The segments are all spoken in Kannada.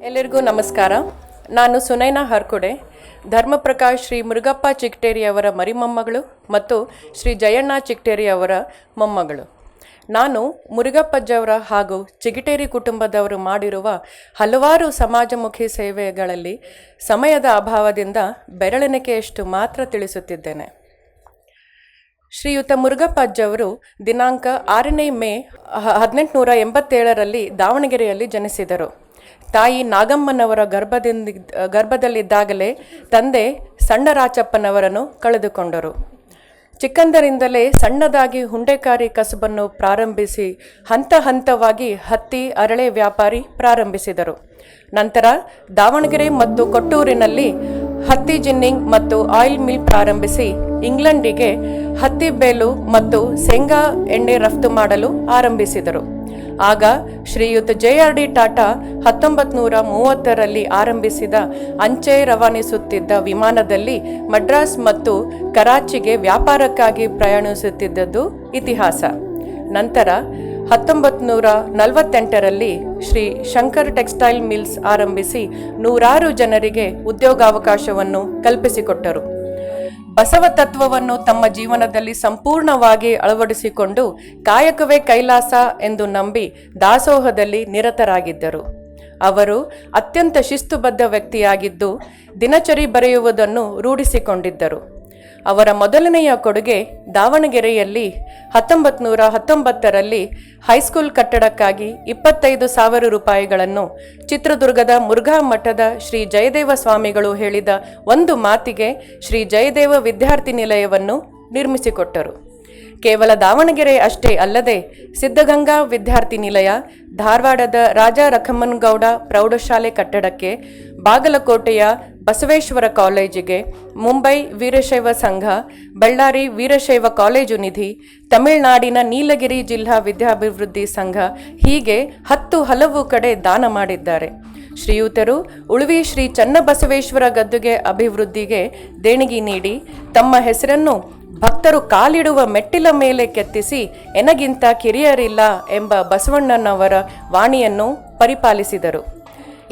ಎಲ್ಲರಿಗೂ ನಮಸ್ಕಾರ. ನಾನು ಸುನೈನಾ ಹರ್ಕುಡೆ. ಧರ್ಮಪ್ರಕಾಶ್ ಶ್ರೀ ಮುರುಗಪ್ಪ ಚಿಕ್ಟೇರಿ ಅವರ ಮರಿಮೊಮ್ಮಗಳು ಮತ್ತು ಶ್ರೀ ಜಯಣ್ಣ ಚಿಕ್ಟೇರಿ ಅವರ ಮೊಮ್ಮಗಳು. ನಾನು ಮುರುಗಪ್ಪಜ್ಜವರ ಹಾಗೂ ಚಿಗಿಟೇರಿ ಕುಟುಂಬದವರು ಮಾಡಿರುವ ಹಲವಾರು ಸಮಾಜಮುಖಿ ಸೇವೆಗಳಲ್ಲಿ ಸಮಯದ ಅಭಾವದಿಂದ ಬೆರಳೆಣಿಕೆಯಷ್ಟು ಮಾತ್ರ ತಿಳಿಸುತ್ತಿದ್ದೇನೆ. ಶ್ರೀಯುತ ಮುರುಗಪ್ಪಜ್ಜವರು ದಿನಾಂಕ ಆರನೇ ಮೇ ಹದಿನೆಂಟುನೂರ ಎಂಬತ್ತೇಳರಲ್ಲಿ ದಾವಣಗೆರೆಯಲ್ಲಿ ಜನಿಸಿದರು. ತಾಯಿ ನಾಗಮ್ಮನವರ ಗರ್ಭದಿಂದ, ಗರ್ಭದಲ್ಲಿದ್ದಾಗಲೇ ತಂದೆ ಸಣ್ಣರಾಚಪ್ಪನವರನ್ನು ಕಳೆದುಕೊಂಡರು. ಚಿಕ್ಕಂದರಿಂದಲೇ ಸಣ್ಣದಾಗಿ ಹುಂಡೆಕಾರಿ ಕಸುಬನ್ನು ಪ್ರಾರಂಭಿಸಿ ಹಂತ ಹಂತವಾಗಿ ಹತ್ತಿ ಅರಳೆ ವ್ಯಾಪಾರಿ ಪ್ರಾರಂಭಿಸಿದರು. ನಂತರ ದಾವಣಗೆರೆ ಮತ್ತು ಕೊಟ್ಟೂರಿನಲ್ಲಿ ಹತ್ತಿ ಜಿನ್ನಿಂಗ್ ಮತ್ತು ಆಯಿಲ್ ಮಿಲ್ ಪ್ರಾರಂಭಿಸಿ ಇಂಗ್ಲೆಂಡಿಗೆ ಹತ್ತಿ ಬೇಲು ಮತ್ತು ಶೇಂಗಾ ಎಣ್ಣೆ ರಫ್ತು ಮಾಡಲು ಆರಂಭಿಸಿದರು. ಆಗ ಶ್ರೀಯುತ ಜೆ ಆರ್ ಡಿ ಟಾಟಾ ಹತ್ತೊಂಬತ್ತು ನೂರ ಮೂವತ್ತರಲ್ಲಿ ಆರಂಭಿಸಿದ ಅಂಚೆ ರವಾನಿಸುತ್ತಿದ್ದ ವಿಮಾನದಲ್ಲಿ ಮಡ್ರಾಸ್ ಮತ್ತು ಕರಾಚಿಗೆ ವ್ಯಾಪಾರಕ್ಕಾಗಿ ಪ್ರಯಾಣಿಸುತ್ತಿದ್ದದ್ದು ಇತಿಹಾಸ. ನಂತರ ಹತ್ತೊಂಬತ್ತು ನೂರ ನಲವತ್ತೆಂಟರಲ್ಲಿ ಶ್ರೀ ಶಂಕರ್ ಟೆಕ್ಸ್ಟೈಲ್ ಮಿಲ್ಸ್ ಆರಂಭಿಸಿ ನೂರಾರು ಜನರಿಗೆ ಉದ್ಯೋಗಾವಕಾಶವನ್ನು ಕಲ್ಪಿಸಿಕೊಟ್ಟರು. ಬಸವ ತತ್ವವನ್ನು ತಮ್ಮ ಜೀವನದಲ್ಲಿ ಸಂಪೂರ್ಣವಾಗಿ ಅಳವಡಿಸಿಕೊಂಡು ಕಾಯಕವೇ ಕೈಲಾಸ ಎಂದು ನಂಬಿ ದಾಸೋಹದಲ್ಲಿ ನಿರತರಾಗಿದ್ದರು. ಅವರು ಅತ್ಯಂತ ಶಿಸ್ತುಬದ್ಧ ವ್ಯಕ್ತಿಯಾಗಿದ್ದು ದಿನಚರಿ ಬರೆಯುವುದನ್ನು ರೂಢಿಸಿಕೊಂಡಿದ್ದರು. ಅವರ ಮೊದಲನೆಯ ಕೊಡುಗೆ ದಾವಣಗೆರೆಯಲ್ಲಿ ಹತ್ತೊಂಬತ್ತು ನೂರ ಹತ್ತೊಂಬತ್ತರಲ್ಲಿ ಹೈಸ್ಕೂಲ್ ಕಟ್ಟಡಕ್ಕಾಗಿ ಇಪ್ಪತ್ತೈದು ಸಾವಿರ ರೂಪಾಯಿಗಳನ್ನು ಚಿತ್ರದುರ್ಗದ ಮುರುಘಾ ಮಠದ ಶ್ರೀ ಜಯದೇವ ಸ್ವಾಮಿಗಳು ಹೇಳಿದ ಒಂದು ಮಾತಿಗೆ ಶ್ರೀ ಜಯದೇವ ವಿದ್ಯಾರ್ಥಿ ನಿಲಯವನ್ನು ನಿರ್ಮಿಸಿಕೊಟ್ಟರು. ಕೇವಲ ದಾವಣಗೆರೆ ಅಷ್ಟೇ ಅಲ್ಲದೆ ಸಿದ್ಧಗಂಗಾ ವಿದ್ಯಾರ್ಥಿ ನಿಲಯ, ಧಾರವಾಡದ ರಾಜಾ ರಖಮ್ಮನಗೌಡ ಪ್ರೌಢಶಾಲೆ ಕಟ್ಟಡಕ್ಕೆ ಬಾಗಲಕೋಟೆಯ ಬಸವೇಶ್ವರ ಕಾಲೇಜಿಗೆ ಮುಂಬೈ ವೀರಶೈವ ಸಂಘ, ಬಳ್ಳಾರಿ ವೀರಶೈವ ಕಾಲೇಜು ನಿಧಿ, ತಮಿಳುನಾಡಿನ ನೀಲಗಿರಿ ಜಿಲ್ಲಾ ವಿದ್ಯಾಭಿವೃದ್ಧಿ ಸಂಘ ಹೀಗೆ ಹತ್ತು ಹಲವು ಕಡೆ ದಾನ ಮಾಡಿದ್ದಾರೆ. ಶ್ರೀಯುತರು ಉಳುವಿ ಶ್ರೀ ಚನ್ನಬಸವೇಶ್ವರ ಗದ್ದುಗೆ ಅಭಿವೃದ್ಧಿಗೆ ದೇಣಿಗೆ ನೀಡಿ ತಮ್ಮ ಹೆಸರನ್ನು ಭಕ್ತರು ಕಾಲಿಡುವ ಮೆಟ್ಟಿಲ ಮೇಲೆ ಕೆತ್ತಿಸಿ ಎನಗಿಂತ ಕಿರಿಯರಿಲ್ಲ ಎಂಬ ಬಸವಣ್ಣನವರ ವಾಣಿಯನ್ನು ಪರಿಪಾಲಿಸಿದರು.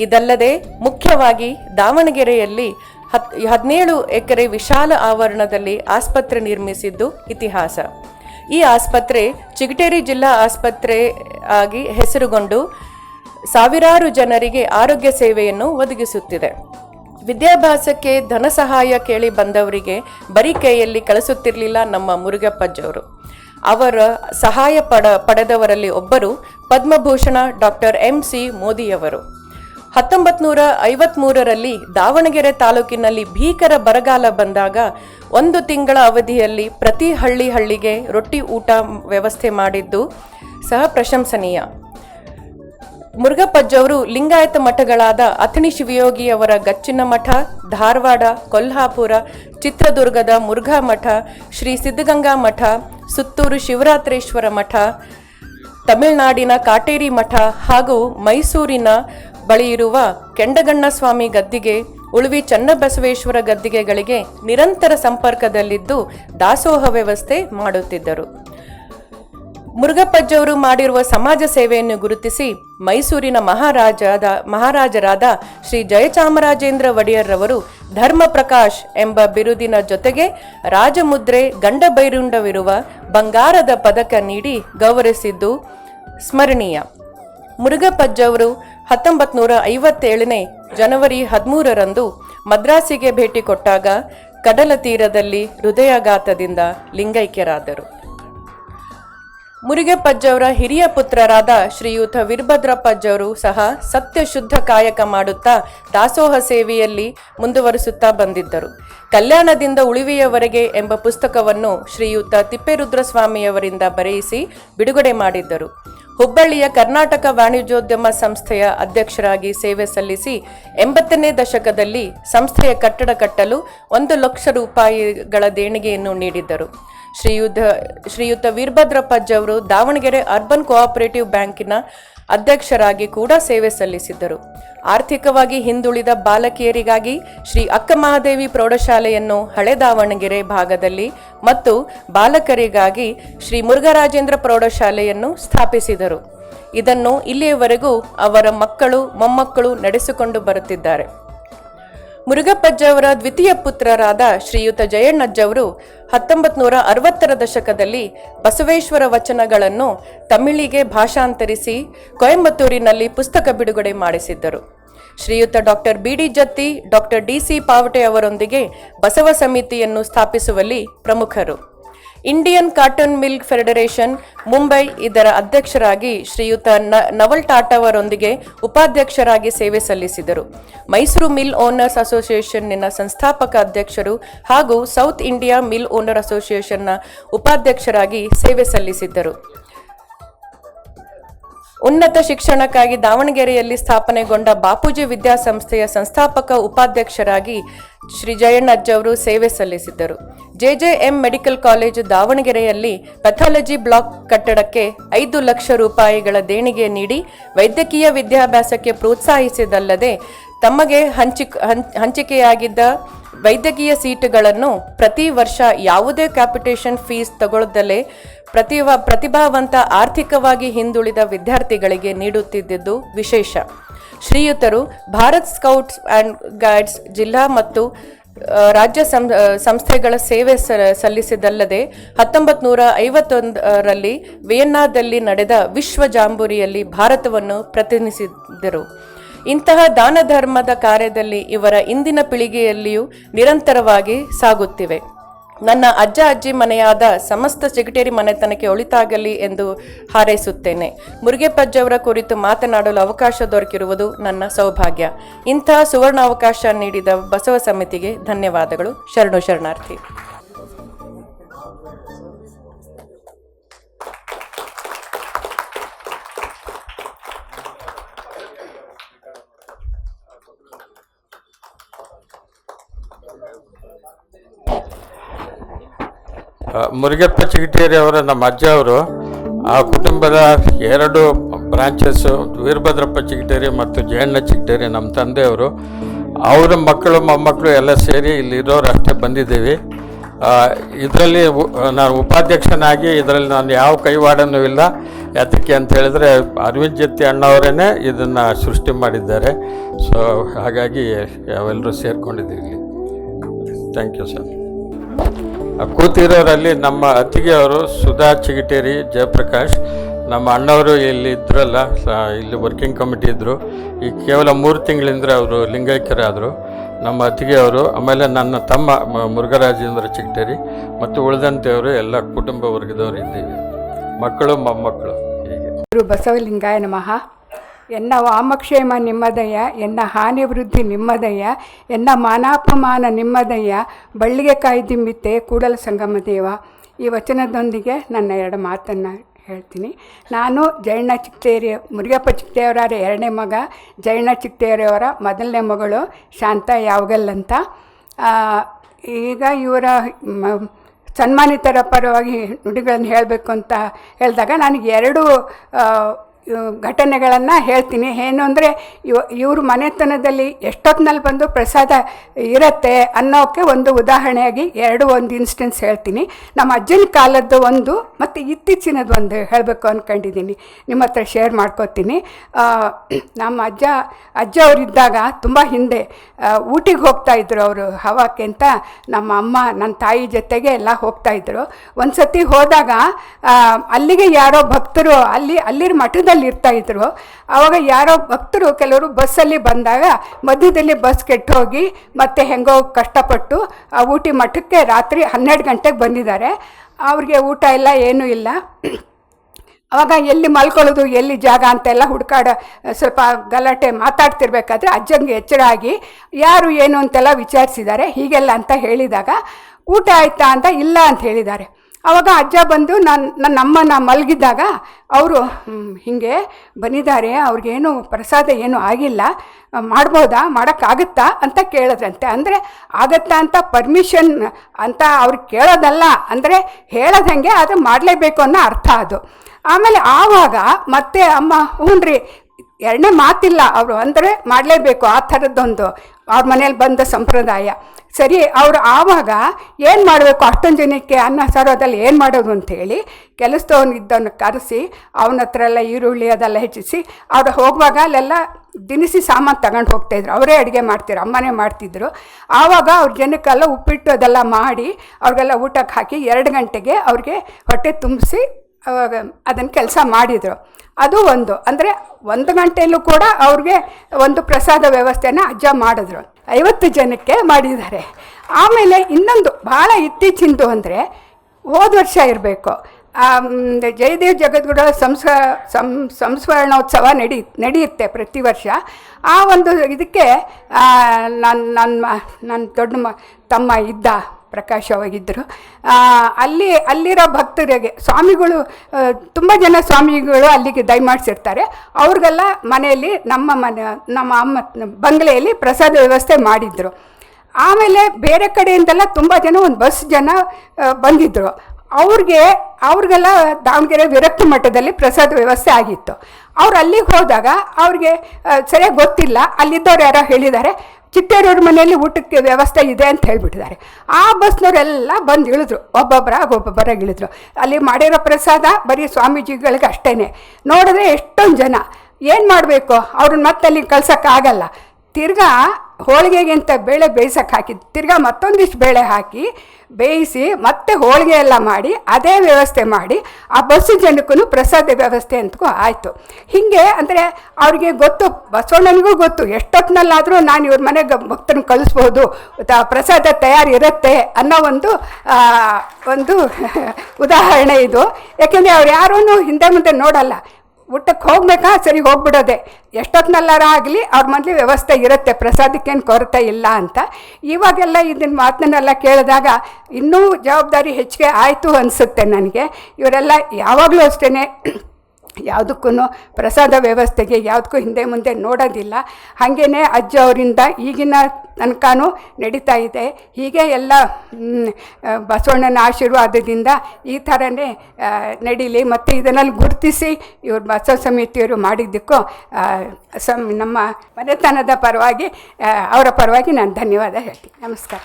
ಇದಲ್ಲದೆ ಮುಖ್ಯವಾಗಿ ದಾವಣಗೆರೆಯಲ್ಲಿ ಹತ್, ಹದಿನೇಳು ಎಕರೆ ವಿಶಾಲ ಆವರಣದಲ್ಲಿ ಆಸ್ಪತ್ರೆ ನಿರ್ಮಿಸಿದ್ದು ಇತಿಹಾಸ. ಈ ಆಸ್ಪತ್ರೆ ಚಿಗಟೇರಿ ಜಿಲ್ಲಾ ಆಸ್ಪತ್ರೆ ಆಗಿ ಹೆಸರುಗೊಂಡು ಸಾವಿರಾರು ಜನರಿಗೆ ಆರೋಗ್ಯ ಸೇವೆಯನ್ನು ಒದಗಿಸುತ್ತಿದೆ. ವಿದ್ಯಾಭ್ಯಾಸಕ್ಕೆ ಧನ ಸಹಾಯ ಕೇಳಿ ಬಂದವರಿಗೆ ಬರೀ ಕೈಯಲ್ಲಿ ಕಳಿಸುತ್ತಿರಲಿಲ್ಲ ನಮ್ಮ ಮುರುಗಪ್ಪಜ್ಜವರು. ಅವರ ಸಹಾಯ ಪಡ, ಪಡೆದವರಲ್ಲಿ ಒಬ್ಬರು ಪದ್ಮಭೂಷಣ ಡಾಕ್ಟರ್ ಎಂ ಸಿ ಮೋದಿಯವರು. ಹತ್ತೊಂಬತ್ತು ನೂರ ಐವತ್ಮೂರರಲ್ಲಿ ದಾವಣಗೆರೆ ತಾಲೂಕಿನಲ್ಲಿ ಭೀಕರ ಬರಗಾಲ ಬಂದಾಗ ಒಂದು ತಿಂಗಳ ಅವಧಿಯಲ್ಲಿ ಪ್ರತಿ ಹಳ್ಳಿ ಹಳ್ಳಿಗೆ ರೊಟ್ಟಿ ಊಟ ವ್ಯವಸ್ಥೆ ಮಾಡಿದ್ದು ಸಹ ಪ್ರಶಂಸನೀಯ. ಮುರುಗಪ್ಪಜ್ಜವರು ಲಿಂಗಾಯತ ಮಠಗಳಾದ ಅಥಣಿ ಶಿವಯೋಗಿಯವರ ಗಚ್ಚಿನ ಮಠ, ಧಾರವಾಡ, ಕೊಲ್ಹಾಪುರ, ಚಿತ್ರದುರ್ಗದ ಮುರುಘಾ ಮಠ, ಶ್ರೀ ಸಿದ್ಧಗಂಗಾ ಮಠ, ಸುತ್ತೂರು ಶಿವರಾತ್ರೇಶ್ವರ ಮಠ, ತಮಿಳುನಾಡಿನ ಕಾಟೇರಿ ಮಠ ಹಾಗೂ ಮೈಸೂರಿನ ಬಳಿ ಇರುವ ಕೆಂಡಗಣ್ಣ ಸ್ವಾಮಿ ಗದ್ದಿಗೆ, ಉಳುವಿ ಚನ್ನಬಸವೇಶ್ವರ ಗದ್ದಿಗೆಗಳಿಗೆ ನಿರಂತರ ಸಂಪರ್ಕದಲ್ಲಿದ್ದು ದಾಸೋಹ ವ್ಯವಸ್ಥೆ ಮಾಡುತ್ತಿದ್ದರು. ಮುರುಗಪ್ಪಜ್ಜವರು ಮಾಡಿರುವ ಸಮಾಜ ಸೇವೆಯನ್ನು ಗುರುತಿಸಿ ಮೈಸೂರಿನ ಮಹಾರಾಜದ, ಮಹಾರಾಜರಾದ ಶ್ರೀ ಜಯಚಾಮರಾಜೇಂದ್ರ ಒಡೆಯರ್ರವರು ಧರ್ಮ ಪ್ರಕಾಶ್ ಎಂಬ ಬಿರುದಿನ ಜೊತೆಗೆ ರಾಜಮುದ್ರೆ ಗಂಡಭೈರುಂಡವಿರುವ ಬಂಗಾರದ ಪದಕ ನೀಡಿ ಗೌರವಿಸಿದ್ದು ಸ್ಮರಣೀಯ. ಮುರುಗಪ್ಪಜ್ಜವರು ಹತ್ತೊಂಬತ್ತು ನೂರ ಐವತ್ತೇಳನೇ ಜನವರಿ ಹದಿಮೂರರಂದು ಮದ್ರಾಸಿಗೆ ಭೇಟಿ ಕೊಟ್ಟಾಗ ಕಡಲ ತೀರದಲ್ಲಿ ಹೃದಯಾಘಾತದಿಂದ ಲಿಂಗೈಕ್ಯರಾದರು. ಮುರುಗಪ್ಪಜ್ಜವರ ಹಿರಿಯ ಪುತ್ರರಾದ ಶ್ರೀಯುತ ವೀರಭದ್ರಪ್ಪಜ್ಜವರು ಸಹ ಸತ್ಯ ಶುದ್ಧ ಕಾಯಕ ಮಾಡುತ್ತಾ ದಾಸೋಹ ಸೇವೆಯಲ್ಲಿ ಮುಂದುವರಿಸುತ್ತಾ ಬಂದಿದ್ದರು. ಕಲ್ಯಾಣದಿಂದ ಉಳಿವೆಯವರೆಗೆ ಎಂಬ ಪುಸ್ತಕವನ್ನು ಶ್ರೀಯುತ ತಿಪ್ಪೇರುದ್ರಸ್ವಾಮಿಯವರಿಂದ ಬರೆಯಿಸಿ ಬಿಡುಗಡೆ ಮಾಡಿದ್ದರು. ಹುಬ್ಬಳ್ಳಿಯ ಕರ್ನಾಟಕ ವಾಣಿಜ್ಯೋದ್ಯಮ ಸಂಸ್ಥೆಯ ಅಧ್ಯಕ್ಷರಾಗಿ ಸೇವೆ ಸಲ್ಲಿಸಿ ಎಂಬತ್ತನೇ ದಶಕದಲ್ಲಿ ಸಂಸ್ಥೆಯ ಕಟ್ಟಡ ಕಟ್ಟಲು ಒಂದು ಲಕ್ಷ ರೂಪಾಯಿಗಳ ದೇಣಿಗೆಯನ್ನು ನೀಡಿದ್ದರು. ಶ್ರೀಯುತ ಶ್ರೀಯುತ ವೀರಭದ್ರಪ್ಪಜ್ಜವರು ದಾವಣಗೆರೆ ಅರ್ಬನ್ ಕೋಆಪರೇಟಿವ್ ಬ್ಯಾಂಕಿನ ಅಧ್ಯಕ್ಷರಾಗಿ ಕೂಡ ಸೇವೆ ಸಲ್ಲಿಸಿದ್ದರು. ಆರ್ಥಿಕವಾಗಿ ಹಿಂದುಳಿದ ಬಾಲಕಿಯರಿಗಾಗಿ ಶ್ರೀ ಅಕ್ಕಮಹಾದೇವಿ ಪ್ರೌಢಶಾಲೆಯನ್ನು ಹಳೆ ದಾವಣಗೆರೆ ಭಾಗದಲ್ಲಿ ಮತ್ತು ಬಾಲಕರಿಗಾಗಿ ಶ್ರೀ ಮುರುಘರಾಜೇಂದ್ರ ಪ್ರೌಢಶಾಲೆಯನ್ನು ಸ್ಥಾಪಿಸಿದರು. ಇದನ್ನು ಇಲ್ಲಿಯವರೆಗೂ ಅವರ ಮಕ್ಕಳು, ಮೊಮ್ಮಕ್ಕಳು ನಡೆಸಿಕೊಂಡು ಬರುತ್ತಿದ್ದಾರೆ. ಮುರುಗಪ್ಪಜ್ಜವರ ದ್ವಿತೀಯ ಪುತ್ರರಾದ ಶ್ರೀಯುತ ಜಯಣ್ಣಜ್ಜವರು ಹತ್ತೊಂಬತ್ತು ನೂರ ಅರವತ್ತರ ದಶಕದಲ್ಲಿ ಬಸವೇಶ್ವರ ವಚನಗಳನ್ನು ತಮಿಳಿಗೆ ಭಾಷಾಂತರಿಸಿ ಕೊಯಂಬತ್ತೂರಿನಲ್ಲಿ ಪುಸ್ತಕ ಬಿಡುಗಡೆ ಮಾಡಿಸಿದ್ದರು. ಶ್ರೀಯುತ doctor B D Jatti doctor D. C Pavate ಅವರೊಂದಿಗೆ ಬಸವ ಸಮಿತಿಯನ್ನು ಸ್ಥಾಪಿಸುವಲ್ಲಿ ಪ್ರಮುಖರು. Indian cotton milk federation Mumbai ಇದರ ಅಧ್ಯಕ್ಷರಾಗಿ ಶ್ರೀಯುತ ನವಲ್ ಟಾಟಾವರೊಂದಿಗೆ ಉಪಾಧ್ಯಕ್ಷರಾಗಿ ಸೇವೆ ಸಲ್ಲಿಸಿದರು. ಮೈಸೂರು ಮಿಲ್ ಓನರ್ಸ್ ಅಸೋಸಿಯೇಷನ್ನಿನ ಸಂಸ್ಥಾಪಕ ಅಧ್ಯಕ್ಷರು ಹಾಗೂ ಸೌತ್ ಇಂಡಿಯಾ ಮಿಲ್ ಓನರ್ ಅಸೋಸಿಯೇಷನ್ನ ಉಪಾಧ್ಯಕ್ಷರಾಗಿ ಸೇವೆ ಸಲ್ಲಿಸಿದ್ದರು. ಉನ್ನತ ಶಿಕ್ಷಣಕ್ಕಾಗಿ ದಾವಣಗೆರೆಯಲ್ಲಿ ಸ್ಥಾಪನೆಗೊಂಡ ಬಾಪೂಜಿ ವಿದ್ಯಾಸಂಸ್ಥೆಯ ಸಂಸ್ಥಾಪಕ ಉಪಾಧ್ಯಕ್ಷರಾಗಿ ಶ್ರೀ ಜಯಣ್ಣಜ್ಜವರು ಸೇವೆ ಸಲ್ಲಿಸಿದ್ದರು. ಜೆಜೆಎಂ ಮೆಡಿಕಲ್ ಕಾಲೇಜು ದಾವಣಗೆರೆಯಲ್ಲಿ ಪಥಾಲಜಿ ಬ್ಲಾಕ್ ಕಟ್ಟಡಕ್ಕೆ ಐದು ಲಕ್ಷ ರೂಪಾಯಿಗಳ ದೇಣಿಗೆ ನೀಡಿ ವೈದ್ಯಕೀಯ ವಿದ್ಯಾಭ್ಯಾಸಕ್ಕೆ ಪ್ರೋತ್ಸಾಹಿಸಿದಲ್ಲದೆ ತಮಗೆ ಹಂಚ್- ಹಂಚಿಕೆಯಾಗಿದ್ದ ವೈದ್ಯಕೀಯ ಸೀಟುಗಳನ್ನು ಪ್ರತಿ ವರ್ಷ ಯಾವುದೇ ಕ್ಯಾಪಿಟೇಷನ್ ಫೀಸ್ ತಗೊಳ್ಳದಲ್ಲೇ ಪ್ರತಿಭಾ ಪ್ರತಿಭಾವಂತ ಆರ್ಥಿಕವಾಗಿ ಹಿಂದುಳಿದ ವಿದ್ಯಾರ್ಥಿಗಳಿಗೆ ನೀಡುತ್ತಿದ್ದುದು ವಿಶೇಷ. ಶ್ರೀಯುತರು ಭಾರತ್ ಸ್ಕೌಟ್ಸ್ ಆ್ಯಂಡ್ ಗೈಡ್ಸ್ ಜಿಲ್ಲಾ ಮತ್ತು ರಾಜ್ಯ ಸಂಸ್ಥೆಗಳ ಸೇವೆ ಸಲ್ಲಿಸಿದಲ್ಲದೆ ಹತ್ತೊಂಬತ್ತು ನೂರ ಐವತ್ತೊಂದರಲ್ಲಿ ವಿಯೆನ್ನಾದಲ್ಲಿ ನಡೆದ ವಿಶ್ವ ಜಾಂಬೂರಿಯಲ್ಲಿ ಭಾರತವನ್ನು ಪ್ರತಿನಿಧಿಸಿದ್ದರು. ಇಂತಹ ದಾನ ಧರ್ಮದ ಕಾರ್ಯದಲ್ಲಿ ಇವರ ಇಂದಿನ ಪೀಳಿಗೆಯಲ್ಲಿಯೂ ನಿರಂತರವಾಗಿ ಸಾಗುತ್ತಿವೆ. ನನ್ನ ಅಜ್ಜ ಅಜ್ಜಿ ಮನೆಯಾದ ಸಮಸ್ತ ಚಿಗಟೇರಿ ಮನೆತನಕ್ಕೆ ಒಳಿತಾಗಲಿ ಎಂದು ಹಾರೈಸುತ್ತೇನೆ. ಮುರುಗೆಪ್ಪಜ್ಜವರ ಕುರಿತು ಮಾತನಾಡಲು ಅವಕಾಶ ದೊರಕಿರುವುದು ನನ್ನ ಸೌಭಾಗ್ಯ. ಇಂತಹ ಸುವರ್ಣ ಅವಕಾಶ ನೀಡಿದ ಬಸವ ಸಮಿತಿಗೆ ಧನ್ಯವಾದಗಳು. ಶರಣು ಶರಣಾರ್ಥಿ. ಮುರುಗಪ್ಪ ಚಿಗಟೇರಿ ಅವರ ನಮ್ಮ ಅಜ್ಜ ಅವರು, ಆ ಕುಟುಂಬದ ಎರಡು ಬ್ರಾಂಚಸ್ಸು ವೀರಭದ್ರಪ್ಪ ಚಿಗಟೇರಿ ಮತ್ತು ಜಯಣ್ಣ ಚಿಗಟೇರಿ ನಮ್ಮ ತಂದೆಯವರು, ಅವರ ಮಕ್ಕಳು, ಮೊಮ್ಮಕ್ಕಳು ಎಲ್ಲ ಸೇರಿ ಇಲ್ಲಿ ಇರೋರು ಅಷ್ಟೇ ಬಂದಿದ್ದೀವಿ. ಇದರಲ್ಲಿ ನಾನು ಉಪಾಧ್ಯಕ್ಷನಾಗಿ ಇದರಲ್ಲಿ ನಾನು ಯಾವ ಕೈವಾಡನೂ ಇಲ್ಲ. ಯಾತಕ್ಕೆ ಅಂತ ಹೇಳಿದ್ರೆ ಅರವಿಂದ್ ಜತ್ತಿ ಅಣ್ಣವರೇ ಇದನ್ನು ಸೃಷ್ಟಿ ಮಾಡಿದ್ದಾರೆ. ಸೊ ಹಾಗಾಗಿ ಅವೆಲ್ಲರೂ ಸೇರಿಕೊಂಡಿದ್ದೀವಿ ಇಲ್ಲಿ. ಥ್ಯಾಂಕ್ ಯು ಸರ್ ಕೂತಿರೋರಲ್ಲಿ ನಮ್ಮ ಅತ್ತಿಗೆಯವರು ಸುಧಾ ಚಿಗಿಟೇರಿ, ಜಯಪ್ರಕಾಶ್, ನಮ್ಮ ಅಣ್ಣವರು ಇಲ್ಲಿ ಇದ್ರಲ್ಲ ಇಲ್ಲಿ ವರ್ಕಿಂಗ್ ಕಮಿಟಿ ಇದ್ದರು ಈ ಕೇವಲ ಮೂರು ತಿಂಗಳಿಂದ ಅವರು ಲಿಂಗೈಕ್ಯರಾದರು ನಮ್ಮ ಅತ್ತಿಗೆ ಅವರು ಆಮೇಲೆ ನನ್ನ ತಮ್ಮ ಮುರುಘರಾಜೇಂದ್ರ ಚಿಗಟೇರಿ ಮತ್ತು ಉಳಿದಂತೆಯವರು ಎಲ್ಲ ಕುಟುಂಬ ವರ್ಗದವರು ಇದ್ದೀವಿ. ಮಕ್ಕಳು, ಮೊಮ್ಮಕ್ಕಳು, ಹೀಗೆ. ಬಸವಲಿಂಗಾಯ ನಮಃ. ಎನ್ನ ವಾಮಕ್ಷೇಮ ನಿಮ್ಮದಯ್ಯ, ಎನ್ನ ಹಾನಿ ವೃದ್ಧಿ ನಿಮ್ಮದಯ್ಯ, ಎನ್ನ ಮಾನಾಪಮಾನ ನಿಮ್ಮದಯ್ಯ, ಬಳ್ಳಿಗೆ ಕಾಯ್ದಿಂಬಿತ್ತೆ ಕೂಡಲ ಸಂಗಮ ದೇವ. ಈ ವಚನದೊಂದಿಗೆ ನನ್ನ ಎರಡು ಮಾತನ್ನು ಹೇಳ್ತೀನಿ. ನಾನು ಜಯಣ್ಣ ಚಿಕ್ತೇರಿ ಮುರುಗಪ್ಪ ಚಿಕ್ತೇವರ ಎರಡನೇ ಮಗ ಜಯಣ್ಣ ಚಿಕ್ತೇರಿಯವರ ಮೊದಲನೇ ಮಗಳು ಶಾಂತ ಯಾವಗಲ್ ಅಂತ. ಈಗ ಇವರ ಸನ್ಮಾನಿತರ ಪರವಾಗಿ ನುಡಿಗಳನ್ನು ಹೇಳಬೇಕು ಅಂತ ಹೇಳಿದಾಗ, ನನಗೆ ಎರಡು ಘಟನೆಗಳನ್ನು ಹೇಳ್ತೀನಿ. ಏನು ಅಂದರೆ, ಇವ, ಇವ್ರ ಮನೆತನದಲ್ಲಿ ಎಷ್ಟೊತ್ತಿನಲ್ಲಿ ಬಂದು ಪ್ರಸಾದ ಇರುತ್ತೆ ಅನ್ನೋಕ್ಕೆ ಒಂದು ಉದಾಹರಣೆಯಾಗಿ ಎರಡು ಒಂದು ಇನ್ಸ್ಟೆನ್ಸ್ ಹೇಳ್ತೀನಿ. ನಮ್ಮ ಅಜ್ಜನ ಕಾಲದ್ದು ಒಂದು, ಮತ್ತು ಇತ್ತೀಚಿನದು ಒಂದು ಹೇಳಬೇಕು ಅಂದ್ಕೊಂಡಿದ್ದೀನಿ ನಿಮ್ಮ ಹತ್ರ ಶೇರ್ ಮಾಡ್ಕೋತೀನಿ. ನಮ್ಮ ಅಜ್ಜ ಅಜ್ಜ ಅವರಿದ್ದಾಗ ತುಂಬ ಹಿಂದೆ ಊಟಿಗೆ ಹೋಗ್ತಾ ಇದ್ರು ಅವರು ಹವಾಕ್ಕೆ ಅಂತ. ನಮ್ಮ ಅಮ್ಮ, ನನ್ನ ತಾಯಿ ಜೊತೆಗೆ ಎಲ್ಲ ಹೋಗ್ತಾ ಇದ್ರು. ಒಂದು ಸತಿ ಹೋದಾಗ ಅಲ್ಲಿಗೆ ಯಾರೋ ಭಕ್ತರು, ಅಲ್ಲಿ, ಅಲ್ಲಿರ ಮಠದಲ್ಲಿ ಇರ್ತಾ ಇದ್ರು. ಆವಾಗ ಯಾರೋ ಭಕ್ತರು, ಕೆಲವರು ಬಸ್ಸಲ್ಲಿ ಬಂದಾಗ ಮಧ್ಯದಲ್ಲಿ ಬಸ್ ಕೆಟ್ಟು ಹೋಗಿ ಮತ್ತೆ ಹೆಂಗೋ ಕಷ್ಟಪಟ್ಟು ಆ ಊಟಿ ಮಠಕ್ಕೆ ರಾತ್ರಿ ಹನ್ನೆರಡು ಗಂಟೆಗೆ ಬಂದಿದ್ದಾರೆ. ಅವ್ರಿಗೆ ಊಟ ಇಲ್ಲ ಏನೂ ಇಲ್ಲ. ಅವಾಗ ಎಲ್ಲಿ ಮಲ್ಕೊಳ್ಳೋದು, ಎಲ್ಲಿ ಜಾಗ ಅಂತೆಲ್ಲ ಹುಡುಕಾಡ ಸ್ವಲ್ಪ ಗಲಾಟೆ ಮಾತಾಡ್ತಿರ್ಬೇಕಾದ್ರೆ ಅಜ್ಜಂಗೆ ಎಚ್ಚರ ಆಗಿ ಯಾರು ಏನು ಅಂತೆಲ್ಲ ವಿಚಾರಿಸಿದ್ದಾರೆ. ಹೀಗೆಲ್ಲ ಅಂತ ಹೇಳಿದಾಗ, ಊಟ ಆಯ್ತಾ ಅಂತ ಇಲ್ಲ ಅಂತ ಹೇಳಿದ್ದಾರೆ. ಅವಾಗ ಅಜ್ಜ ಬಂದು ನನ್ನ ನನ್ನ ಅಮ್ಮನ ಮಲಗಿದ್ದಾಗ ಅವರು ಹೀಗೆ ಬಂದಿದ್ದಾರೆ, ಅವ್ರಿಗೇನು ಪ್ರಸಾದ ಏನು ಆಗಿಲ್ಲ, ಮಾಡ್ಬೋದಾ, ಮಾಡೋಕ್ಕಾಗುತ್ತಾ? ಅಂತ ಕೇಳಿದ್ರಂತೆ. ಅಂದರೆ, ಆಗತ್ತಾ ಅಂತ ಪರ್ಮಿಷನ್ ಅಂತ ಅವ್ರು ಕೇಳೋದಲ್ಲ, ಅಂದರೆ ಹೇಳೋದಂಗೆ ಅದು ಮಾಡಲೇಬೇಕು ಅನ್ನೋ ಅರ್ಥ ಅದು. ಆಮೇಲೆ ಆವಾಗ ಮತ್ತೆ, ಅಮ್ಮ ಹ್ಞೂ ರೀ ಎರಡನೇ ಮಾತಿಲ್ಲ ಅವರು ಅಂದರೆ ಮಾಡಲೇಬೇಕು ಆ ಥರದ್ದೊಂದು ಅವ್ರ ಮನೇಲಿ ಬಂದ ಸಂಪ್ರದಾಯ. ಸರಿ, ಅವರು ಆವಾಗ ಏನು ಮಾಡಬೇಕು ಅಷ್ಟೊಂದು ಜನಕ್ಕೆ ಅನ್ನ ಸಾರೋದಲ್ಲಿ ಏನು ಮಾಡೋದು ಅಂತೇಳಿ ಕೆಲಸದವನು ಇದ್ದವನ್ನ ಕರೆಸಿ, ಅವನ ಹತ್ರ ಎಲ್ಲ ಈರುಳ್ಳಿ ಅದೆಲ್ಲ ಹೆಚ್ಚಿಸಿ, ಅವ್ರು ಹೋಗುವಾಗ ಅಲ್ಲೆಲ್ಲ ದಿನಸಿ ಸಾಮಾನು ತಗೊಂಡು ಹೋಗ್ತಾಯಿದ್ರು ಅವರೇ ಅಡುಗೆ ಮಾಡ್ತಿದ್ರು, ಅಮ್ಮನೇ ಮಾಡ್ತಿದ್ರು. ಆವಾಗ ಅವ್ರ ಜನಕ್ಕೆಲ್ಲ ಉಪ್ಪಿಟ್ಟು ಅದೆಲ್ಲ ಮಾಡಿ, ಅವ್ರಿಗೆಲ್ಲ ಊಟಕ್ಕೆ ಹಾಕಿ ಎರಡು ಗಂಟೆಗೆ ಅವ್ರಿಗೆ ಹೊಟ್ಟೆ ತುಂಬಿಸಿ ಅದನ್ನು ಕೆಲಸ ಮಾಡಿದರು. ಅದು ಒಂದು. ಅಂದರೆ ಒಂದು ಗಂಟೆಯಲ್ಲೂ ಕೂಡ ಅವ್ರಿಗೆ ಒಂದು ಪ್ರಸಾದ ವ್ಯವಸ್ಥೆಯನ್ನು ಅಜ್ಜ ಮಾಡಿದ್ರು. ಐವತ್ತು ಜನಕ್ಕೆ ಮಾಡಿದ್ದಾರೆ. ಆಮೇಲೆ ಇನ್ನೊಂದು ಭಾಳ ಇತ್ತೀಚಿಂದು ಅಂದರೆ ಹೋದ ವರ್ಷ ಇರಬೇಕು. ಜಯದೇವ್ ಜಗದ್ಗುಡ ಸಂಸ್ ಸಂ ಸಂಸ್ಮರಣೋತ್ಸವ ನಡಿ, ನಡೆಯುತ್ತೆ ಪ್ರತಿ ವರ್ಷ. ಆ ಒಂದು ಇದಕ್ಕೆ ನನ್ನ ನನ್ನ ನನ್ನ ದೊಡ್ಡ ಮ, ತಮ್ಮ ಇದ್ದ ಪ್ರಕಾಶ್ ಅವಾಗಿದ್ದರು ಅಲ್ಲಿ, ಅಲ್ಲಿರೋ ಭಕ್ತರಿಗೆ, ಸ್ವಾಮಿಗಳು ತುಂಬ ಜನ ಸ್ವಾಮಿಗಳು ಅಲ್ಲಿಗೆ ದಯಮಾಡಿಸಿರ್ತಾರೆ. ಅವ್ರಿಗೆಲ್ಲ ಮನೆಯಲ್ಲಿ ನಮ್ಮ ಮನೆ, ನಮ್ಮ ಅಮ್ಮ, ಬಂಗ್ಲೆಯಲ್ಲಿ ಪ್ರಸಾದ ವ್ಯವಸ್ಥೆ ಮಾಡಿದ್ರು. ಆಮೇಲೆ ಬೇರೆ ಕಡೆಯಿಂದೆಲ್ಲ ತುಂಬ ಜನ ಒಂದು ಬಸ್ ಜನ ಬಂದಿದ್ದರು ಅವ್ರಿಗೆ, ಅವ್ರಿಗೆಲ್ಲ ದಾವಣಗೆರೆ ವಿರಕ್ತ ಮಠದಲ್ಲಿ ಪ್ರಸಾದ ವ್ಯವಸ್ಥೆ ಆಗಿತ್ತು. ಅವ್ರು ಅಲ್ಲಿಗೆ ಹೋದಾಗ ಅವ್ರಿಗೆ ಸರಿಯಾಗಿ ಗೊತ್ತಿಲ್ಲ. ಅಲ್ಲಿದ್ದವ್ರು ಯಾರೋ ಹೇಳಿದ್ದಾರೆ. ಚಿಟ್ಟೇರವ್ರ ಮನೆಯಲ್ಲಿ ಊಟಕ್ಕೆ ವ್ಯವಸ್ಥೆ ಇದೆ ಅಂತ ಹೇಳಿಬಿಟ್ಟಿದ್ದಾರೆ. ಆ ಬಸ್ನವರೆಲ್ಲ ಬಂದು ಇಳಿದ್ರು. ಒಬ್ಬೊಬ್ಬರಾಗ ಒಬ್ಬೊಬ್ಬರಾಗಿ ಇಳಿದ್ರು. ಅಲ್ಲಿ ಮಾಡಿರೋ ಪ್ರಸಾದ ಬರೀ ಸ್ವಾಮೀಜಿಗಳಿಗೆ ಅಷ್ಟೇ ನೋಡಿದ್ರೆ ಎಷ್ಟೊಂದು ಜನ. ಏನು ಮಾಡಬೇಕು? ಅವ್ರನ್ನ ಮತ್ತೆ ಅಲ್ಲಿ ಕಳ್ಸೋಕ್ಕಾಗಲ್ಲ. ತಿರ್ಗಾ ಹೋಳಿಗೆಗೆ ಅಂತ ಬೇಳೆ ಬೇಯಿಸೋಕೆ ಹಾಕಿದ್ದು ತಿರ್ಗಾ ಮತ್ತೊಂದಿಷ್ಟು ಬೇಳೆ ಹಾಕಿ ಬೇಯಿಸಿ ಮತ್ತೆ ಹೋಳಿಗೆ ಎಲ್ಲ ಮಾಡಿ, ಅದೇ ವ್ಯವಸ್ಥೆ ಮಾಡಿ, ಆ ಬಸ್ಸು ಜನಕ್ಕೂ ಪ್ರಸಾದ ವ್ಯವಸ್ಥೆ ಅಂತಕ್ಕೂ ಆಯಿತು. ಹೀಗೆ ಅಂದರೆ ಅವ್ರಿಗೆ ಗೊತ್ತು, ಬಸವಣ್ಣನಿಗೂ ಗೊತ್ತು ಎಷ್ಟೊತ್ತಿನಲ್ಲಾದರೂ ನಾನು ಇವ್ರ ಮನೆಗೆ ಭಕ್ತನ ಕಳಿಸ್ಬೋದು ಪ್ರಸಾದ ಪ್ರಸಾದ ತಯಾರಿರುತ್ತೆ ಅನ್ನೋ ಒಂದು ಒಂದು ಉದಾಹರಣೆ ಇದು. ಯಾಕೆಂದರೆ ಅವ್ರು ಯಾರೂ ಹಿಂದೆ ಮುಂದೆ ನೋಡಲ್ಲ. ಊಟಕ್ಕೆ ಹೋಗ್ಬೇಕಾ? ಸರಿ, ಹೋಗ್ಬಿಡೋದೆ. ಎಷ್ಟೊತ್ತಿನಲ್ಲಾರ ಆಗಲಿ ಅವ್ರ ಮನೇಲಿ ವ್ಯವಸ್ಥೆ ಇರುತ್ತೆ. ಪ್ರಸಾದಕ್ಕೇನು ಕೊರತೆ ಇಲ್ಲ ಅಂತ. ಇವಾಗೆಲ್ಲ ಇದನ್ನ ಮಾತನ್ನೆಲ್ಲ ಕೇಳಿದಾಗ ಇನ್ನೂ ಜವಾಬ್ದಾರಿ ಹೆಚ್ಚಿಗೆ ಆಯಿತು ಅನಿಸುತ್ತೆ ನನಗೆ. ಇವರೆಲ್ಲ ಯಾವಾಗಲೂ ಅಷ್ಟೇ ಯಾವುದಕ್ಕೂ ಪ್ರಸಾದ ವ್ಯವಸ್ಥೆಗೆ ಯಾವುದಕ್ಕೂ ಹಿಂದೆ ಮುಂದೆ ನೋಡೋದಿಲ್ಲ. ಹಾಗೇ ಅಜ್ಜ ಅವರಿಂದ ಈಗಿನ ತನಕನೂ ನಡೀತಾ ಇದೆ. ಹೀಗೆ ಎಲ್ಲ ಬಸವಣ್ಣನ ಆಶೀರ್ವಾದದಿಂದ ಈ ಥರನೇ ನಡೀಲಿ. ಮತ್ತು ಇದನ್ನಲ್ಲಿ ಗುರುತಿಸಿ ಇವರು ಬಸವ ಸಮಿತಿಯವರು ಮಾಡಿದ್ದಕ್ಕೂ ಸಮ್, ನಮ್ಮ ಮನೆತನದ ಪರವಾಗಿ ಅವರ ಪರವಾಗಿ ನಾನು ಧನ್ಯವಾದ ಹೇಳ್ತೀನಿ. ನಮಸ್ಕಾರ.